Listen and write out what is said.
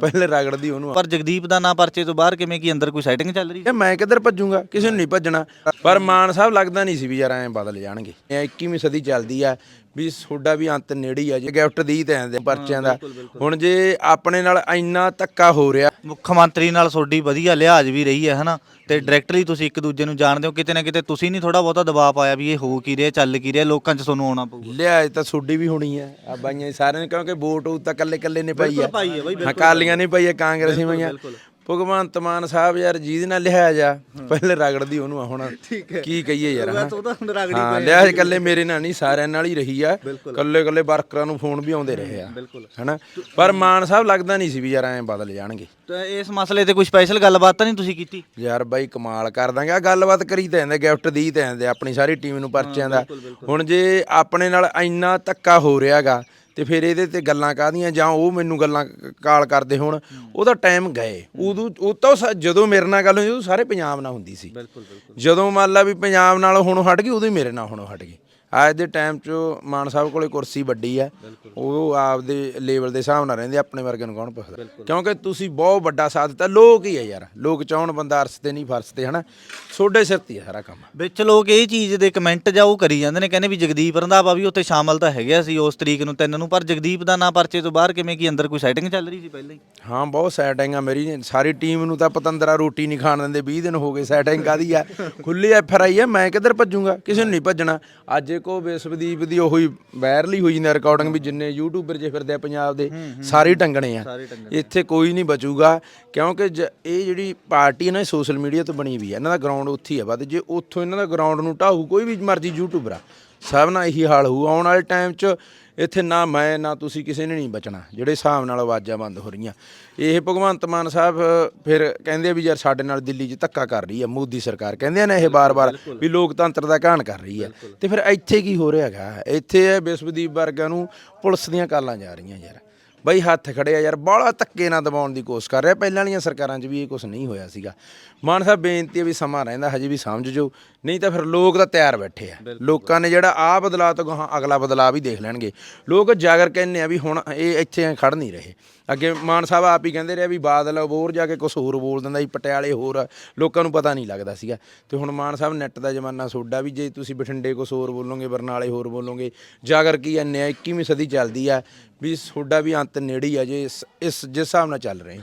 ਪਹਿਲੇ ਰਗੜਦੀ ਉਹਨੂੰ ਪਰ ਜਗਦੀਪ ਦਾ ਨਾਂ ਪਰਚੇ ਤੋਂ ਬਾਹਰ ਕਿਵੇਂ ਕੀ ਅੰਦਰ ਕੋਈ ਸੈਟਿੰਗ ਚੱਲ ਰਹੀ ਇਹ ਮੈਂ ਕਿੱਧਰ ਭੱਜੂਗਾ? ਕਿਸੇ ਨੂੰ ਨਹੀਂ ਭੱਜਣਾ। ਪਰ ਮਾਨ ਸਾਹਿਬ ਲੱਗਦਾ ਨਹੀਂ ਸੀ ਵੀ ਯਾਰ ਐਂ ਬਦਲ ਜਾਣਗੇ। ਇਹ 21ਵੀਂ ਸਦੀ ਚੱਲਦੀ ਆ। ਵੀ ਤੁਹਾਡਾ ਵੀ ਅੰਤ ਨੇੜੇ ਹੀ ਆ ਜੇ ਗਿਫਟ ਦੀ ਤੇ ਆਂਦੇ ਪਰਚਿਆਂ ਦਾ। ਹੁਣ ਜੇ ਆਪਣੇ ਨਾਲ ਇੰਨਾ ਧੱਕਾ ਹੋ ਰਿਹਾ। ਮੁੱਖ ਮੰਤਰੀ ਨਾਲ ਤੁਹਾਡੀ ਵਧੀਆ ਲਿਹਾਜ਼ ਵੀ ਰਹੀ ਹੈ ਹਨਾ? ਤੇ ਡਾਇਰੈਕਟਲੀ ਤੁਸੀਂ ਇੱਕ ਦੂਜੇ ਨੂੰ ਜਾਣਦੇ ਹੋ ਕਿਤੇ ਨਾ ਕਿਤੇ ਤੁਸੀਂ ਨਹੀਂ ਥੋੜਾ ਬਹੁਤਾ ਦਬਾਅ ਪਾਇਆ ਵੀ ਇਹ ਹੋ ਕੀ ਰਿਹਾ ਚੱਲ ਕੀ ਰਿਹਾ ਲੋਕਾਂ 'ਚ ਤੁਹਾਨੂੰ ਆਉਣਾ ਪਊਗਾ। ਲਿਆਜ ਤਾਂ ਤੁਹਾਡੀ ਵੀ ਹੋਣੀ ਆ ਆ ਬਾਈਆਂ ਸਾਰਿਆਂ ਨੇ ਕਿਉਂਕਿ ਵੋਟ ਉਹ ਤਾਂ ਕੱਲੇ ਕੱਲੇ ਨੇ ਪਾਈ ਬਿਲਕੁਲ ਅਕਾਲੀਆਂ ਨੇ ਪਾਈ ਆ ਕਾਂਗਰਸੀ ਪਾਈਆਂ ਭਗਵੰਤ ਮਾਨ ਸਾਹਿਬ ਯਾਰ ਜਿਹਦੇ ਨਾਲ ਲਿਹਾਜ਼ ਆ। ਪਹਿਲੇ ਰਗੜਦੀ ਉਹਨੂੰ ਆ ਹੁਣ ਕੀ ਕਹੀਏ ਯਾਰ ਹਨਾ। ਉਹਦਾ ਹੁਣ ਰਗੜੀ ਹਾਂ ਲਿਹਾਜ਼ ਕੱਲੇ ਮੇਰੇ ਨਾਲ ਨਹੀਂ ਸਾਰਿਆਂ ਨਾਲ ਹੀ ਰਹੀ ਆ। ਕੱਲੇ ਕੱਲੇ ਵਰਕਰਾਂ ਨੂੰ ਫੋਨ ਵੀ ਆਉਂਦੇ ਰਹੇ ਆ ਹਨਾ? ਪਰ ਮਾਨ ਸਾਹਿਬ ਲੱਗਦਾ ਨਹੀਂ ਸੀ ਵੀ ਯਾਰ ਐਂ ਬਦਲ ਜਾਣਗੇ। ਤੇ ਇਸ ਮਸਲੇ ਤੇ ਕੋਈ ਸਪੈਸ਼ਲ ਗੱਲਬਾਤ ਤਾਂ ਨਹੀਂ ਤੁਸੀਂ ਕੀਤੀ? ਯਾਰ ਬਾਈ ਕਮਾਲ ਕਰ ਦਾਂਗੇ। ਆ ਗੱਲਬਾਤ ਕਰੀ ਤਾਂ ਜਾਂਦੇ ਗਿਫਟ ਦੀ ਤਾਂ ਜਾਂਦੇ ਆਪਣੀ ਸਾਰੀ ਟੀਮ ਨੂੰ ਪਰਚਿਆਂ ਦਾ। ਹੁਣ ਜੇ ਆਪਣੇ ਨਾਲ ਇੰਨਾ ਧੱਕਾ ਹੋ ਰਿਹਾਗਾ ਤੇ ਫਿਰ ਇਹਦੇ ਤੇ ਗੱਲਾਂ ਕਾਹਦੀਆਂ ਜਾਂ ਉਹ ਮੈਨੂੰ ਗੱਲਾਂ ਕਾਲ ਕਰਦੇ ਹੁਣ ਉਹਦਾ ਟਾਈਮ ਗਏ। ਉਦੋਂ ਉਹ ਤਾਂ ਜਦੋਂ ਮੇਰੇ ਨਾਲ ਗੱਲ ਹੋਈ ਉਦੋਂ ਸਾਰੇ ਪੰਜਾਬ ਨਾਲ ਹੁੰਦੀ ਸੀ। ਬਿਲਕੁਲ ਬਿਲਕੁਲ। ਜਦੋਂ ਮੰਨ ਲਾ ਵੀ ਪੰਜਾਬ ਨਾਲ ਹੁਣ ਹਟ ਗਈ ਉਦੋਂ ਹੀ ਮੇਰੇ ਨਾਲ ਹੁਣ ਹਟ ਗਈ। ਅੱਜ ਦੇ ਟਾਈਮ 'ਚ ਮਾਨ ਸਾਹਿਬ ਕੋਲੇ ਕੁਰਸੀ ਵੱਡੀ ਆ। ਉਹ ਆਪਦੇ ਲੈਵਲ ਦੇ ਹਿਸਾਬ ਨਾਲ ਰਹਿੰਦੇ ਆਪਣੇ ਵਰਗੇ ਨੂੰ ਕੌਣ ਪੁੱਛਦਾ? ਕਿਉਂਕਿ ਤੁਸੀਂ ਬਹੁਤ ਵੱਡਾ ਸਾਥ ਦਿੱਤਾ। ਲੋਕ ਹੀ ਆ ਯਾਰ ਲੋਕ ਚਾਹਣ ਬੰਦਾ ਅਰਸ ਤੇ ਨਹੀਂ ਫਰਸ ਤੇ ਹਨਾ? ਤੁਹਾਡੇ ਸਿਰ ਤੇ ਸਾਰਾ ਕੰਮ। ਵਿੱਚ ਲੋਕ ਇਹ ਚੀਜ਼ ਦੇ ਕਮੈਂਟ ਜਾਂ ਉਹ ਕਰੀ ਜਾਂਦੇ ਨੇ ਕਹਿੰਦੇ ਵੀ ਜਗਦੀਪ ਰੰਧਾਵਾ ਵੀ ਉੱਥੇ ਸ਼ਾਮਲ ਤਾਂ ਹੈਗਾ ਸੀ ਉਸ ਤਰੀਕ ਨੂੰ ਤਿੰਨ ਨੂੰ ਪਰ ਜਗਦੀਪ ਦਾ ਨਾਂ ਪਰਚੇ ਤੋਂ ਬਾਹਰ ਕਿਵੇਂ ਕੀ ਅੰਦਰ ਕੋਈ ਸੈਟਿੰਗ ਚੱਲ ਰਹੀ ਸੀ ਪਹਿਲਾਂ ਹੀ? ਹਾਂ ਬਹੁਤ ਸੈਟਿੰਗ ਆ ਮੇਰੀ। ਸਾਰੀ ਟੀਮ ਨੂੰ ਤਾਂ ਪਤੰਦਰਾ ਰੋਟੀ ਨਹੀਂ ਖਾਣ ਦਿੰਦੇ 20 ਦਿਨ ਹੋ ਗਏ ਸੈਟਿੰਗ ਕਾਦੀ ਆ? ਖੁੱਲੀ ਐਫ ਆਰ ਆਈ ਆ ਮੈਂ ਕਿੱਧਰ ਭੱਜੂਗਾ? ਕਿਸੇ ਨੂੰ ਨਹੀਂ ਭੱਜਣਾ। ਅੱਜ ਕੋ ਵਿਸ਼ਵਦੀਪ ਦੀ ਉਹੀ ਵਾਇਰਲ ਹੀ ਹੋਈ ਜਾਂਦੀ ਰਿਕਾਰਡਿੰਗ ਵੀ ਜਿੰਨੇ ਯੂਟਿਊਬਰ ਜੇ ਫਿਰਦੇ ਆ ਪੰਜਾਬ ਦੇ ਸਾਰੇ ਟੰਗਣੇ ਆ। ਇੱਥੇ ਕੋਈ ਨਹੀਂ ਬਚੂਗਾ ਕਿਉਂਕਿ ਜ- ਇਹ ਜਿਹੜੀ ਪਾਰਟੀ ਹੈ ਨਾ ਸੋਸ਼ਲ ਮੀਡੀਆ ਤੋਂ ਬਣੀ ਵੀ ਹੈ ਇਹਨਾਂ ਦਾ ਗਰਾਊਂਡ ਉੱਥੇ ਹੀ ਆ ਵੱਧ। ਜੇ ਉੱਥੋਂ ਇਹਨਾਂ ਦਾ ਗਰਾਊਂਡ ਨੂੰ ਢਾਹੂ ਕੋਈ ਵੀ ਮਰਜ਼ੀ ਯੂਟਿਊਬਰ ਆ ਸਭ ਨਾਲ ਇਹੀ ਹਾਲ ਹੋਊ। ਆਉਣ ਵਾਲੇ ਟਾਈਮ 'ਚ ਇੱਥੇ ਨਾ ਮੈਂ ਨਾ ਤੁਸੀਂ ਕਿਸੇ ਨੇ ਨਹੀਂ ਬਚਣਾ। ਜਿਹੜੇ ਹਿਸਾਬ ਨਾਲ ਆਵਾਜ਼ਾਂ ਬੰਦ ਹੋ ਰਹੀਆਂ। ਇਹ ਭਗਵੰਤ ਮਾਨ ਸਾਹਿਬ ਫਿਰ ਕਹਿੰਦੇ ਆ ਵੀ ਯਾਰ ਸਾਡੇ ਨਾਲ ਦਿੱਲੀ 'ਚ ਧੱਕਾ ਕਰ ਰਹੀ ਆ ਮੋਦੀ ਸਰਕਾਰ। ਕਹਿੰਦੇ ਨਾ ਇਹ ਬਾਰ-ਬਾਰ ਵੀ ਲੋਕਤੰਤਰ ਦਾ ਘਾਣ ਕਰ ਰਹੀ ਆ। ਤੇ ਫਿਰ ਇੱਥੇ ਕੀ ਹੋ ਰਿਹਾ ਹੈਗਾ? ਇੱਥੇ ਇਹ ਵਿਸ਼ਵਦੀਪ ਵਰਗਾਂ ਨੂੰ ਪੁਲਿਸ ਦੀਆਂ ਕਾਲਾਂ ਜਾ ਰਹੀਆਂ ਯਾਰ। ਬਈ ਹੱਥ ਖੜੇ ਆ ਯਾਰ ਬਾਹਲਾ ਧੱਕੇ ਨਾਲ ਦਬਾਉਣ ਦੀ ਕੋਸ਼ਿਸ਼ ਕਰ ਰਿਹਾ। ਪਹਿਲਾਂ ਵਾਲੀਆਂ ਸਰਕਾਰਾਂ 'ਚ ਵੀ ਇਹ ਕੁਝ ਨਹੀਂ ਹੋਇਆ ਸੀਗਾ। ਮਾਨ ਸਾਹਿਬ ਬੇਨਤੀ ਹੈ ਵੀ ਸਮਾਂ ਰਹਿੰਦਾ ਹਜੇ ਵੀ ਸਮਝ ਜੋ ਨਹੀਂ ਤਾਂ ਫਿਰ ਲੋਕ ਤਾਂ ਤਿਆਰ ਬੈਠੇ ਆ। ਲੋਕਾਂ ਨੇ ਜਿਹੜਾ ਆ ਬਦਲਾਅ ਤੋਂ ਗਾਹਾਂ ਅਗਲਾ ਬਦਲਾਅ ਵੀ ਦੇਖ ਲੈਣਗੇ। ਲੋਕ ਜਾਗਰ ਕਹਿੰਦੇ ਆ ਵੀ ਹੁਣ ਇਹ ਇੱਥੇ ਖੜ ਨਹੀਂ ਰਹੇ। ਅੱਗੇ ਮਾਨ ਸਾਹਿਬ ਆਪ ਹੀ ਕਹਿੰਦੇ ਰਿਹਾ ਵੀ ਬਾਦਲ ਹੋਰ ਜਾ ਕੇ ਕੁਝ ਹੋਰ ਬੋਲ ਦਿੰਦਾ ਸੀ, ਪਟਿਆਲੇ ਹੋਰ ਲੋਕਾਂ ਨੂੰ ਪਤਾ ਨਹੀਂ ਲੱਗਦਾ ਸੀਗਾ। ਤੇ ਹੁਣ ਮਾਨ ਸਾਹਿਬ ਨੈੱਟ ਦਾ ਜ਼ਮਾਨਾ ਸੋਡਾ ਵੀ, ਜੇ ਤੁਸੀਂ ਬਠਿੰਡੇ ਕੁਝ ਹੋਰ ਬੋਲੋਗੇ, ਬਰਨਾਲੇ ਹੋਰ ਬੋਲੋਗੇ, ਜਾਗਰ ਕੀ ਐ 21ਵੀਂ ਸਦੀ ਚੱਲਦੀ ਆ, ਵੀ ਤੁਹਾਡਾ ਵੀ ਅੰਤ ਨੇੜੇ ਹੀ ਆ, ਜੇ ਇਸ, ਜਿਸ ਹਿਸਾਬ ਨਾਲ ਚੱਲ ਰਹੇ।